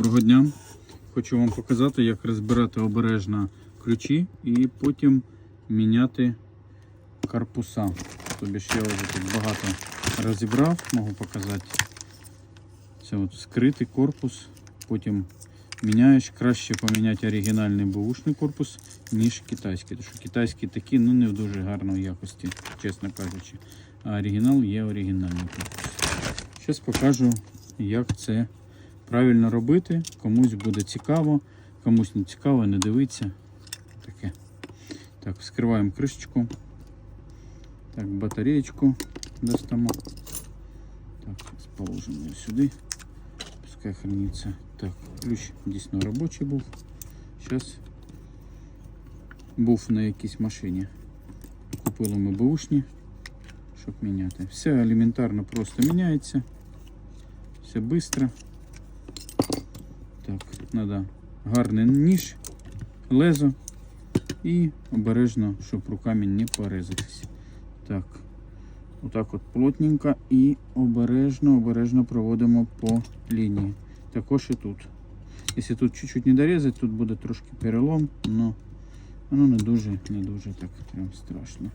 Доброго дня. Хочу вам показати, як розбирати обережно ключі і потім міняти корпуса. Тобі я вже тут багато розібрав, можу показати. Це от скритий корпус, потім міняєш. Краще поміняти оригінальний бушний корпус, ніж китайський. Тому що китайські такі ну, не в дуже гарної якості, чесно кажучи. А оригінал є оригінальний корпус. Зараз покажу, як це правильно робити. Комусь буде цікаво, комусь не цікаво, не дивиться. Таке. Так, вскриваємо кришечку. Так, батареечку достаємо. Так, положимо її сюди. Пускай храниться. Так, ключ дійсно робочий був. Зараз був на якійсь машині. Купили ми бушні, щоб міняти. Все елементарно просто міняється. Все швидко. Так, треба гарний ніж, лезо і обережно, щоб руками не порезатись. Так, отак от плотненько і обережно, обережно проводимо по лінії. Також і тут. Якщо тут чуть-чуть не дорізати, тут буде трошки перелом, але воно не дуже, не дуже так прям страшно.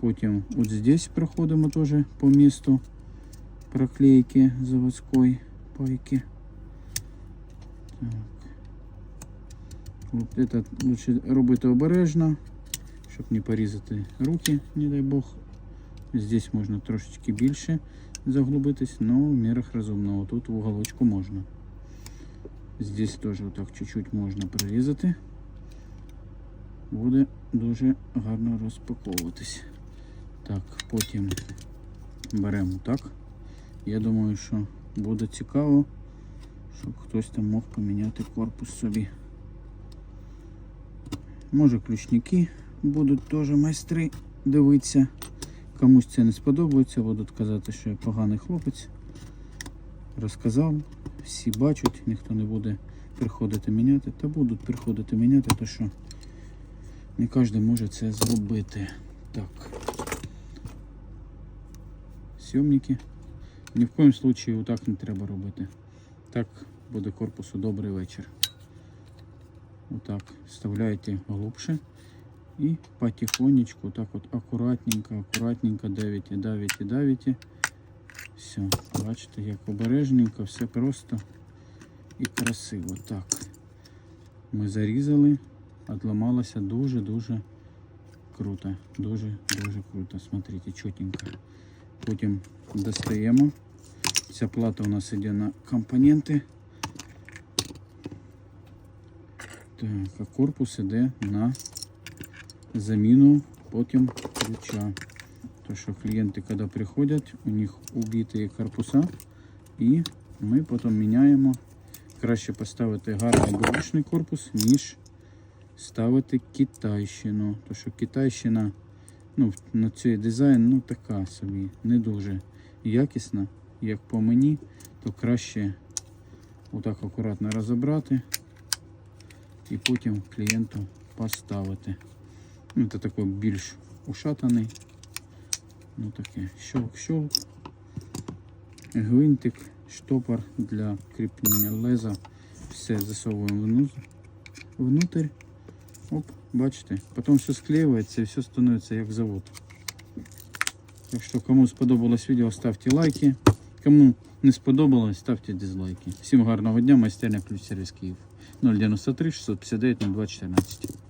Потім от здесь проходимо теж по місту проклейки заводської пайки. От это лучше робити обережно, щоб не порізати руки, не дай Бог. Здесь можна трошечки більше заглубитись, но в мірах розумного. Тут в уголочку можна. Здесь теж отак чуть-чуть можна прорізати. Буде дуже гарно розпаковуватись. Так, потім беремо так. Я думаю, що буде цікаво, щоб хтось там мог поміняти корпус собі. Може ключники будуть теж майстри дивитися. Комусь це не сподобається, будуть казати, що я поганий хлопець. Розказав, всі бачать, ніхто не буде приходити міняти, та будуть приходити міняти, то що не кожен може це зробити. Так. Сйомники. Ні в коїм случаї отак не треба робити. Так буде корпусу добрий вечір. Отак вставляєте глубже і потихонечку, так от акуратненько, акуратненько давите, давите, давите. Все, бачите, як обережненько, все просто і красиво. Так. Ми зарізали, отламалося дуже-дуже круто. Дуже-дуже круто. Смотрите, чотенько. Потім достаємо. Ця плата у нас йде на компоненти. Так, а корпус іде на заміну потім ключа. То що клієнти, коли приходять, у них убиті корпуса, і ми потім міняємо. Краще поставити гарний бушний корпус, ніж ставити китайщину. То що китайщина ну, на цей дизайн ну, така собі, не дуже якісна. Як по мені, то краще отак акуратно розібрати і потім клієнту поставити. Ну, Це такий більш ушатаний. Ну таке щелк-щелк. Гвинтик, штопор для кріплення леза. Все засовуємо внутрь. Оп, бачите. Потім все склеюється і все становиться як завод. Так що, кому сподобалось відео, ставте лайки. Кому не сподобалось, ставте дизлайки. Всім гарного дня, майстерня ключ сервіс Київ. 093 659 02 14.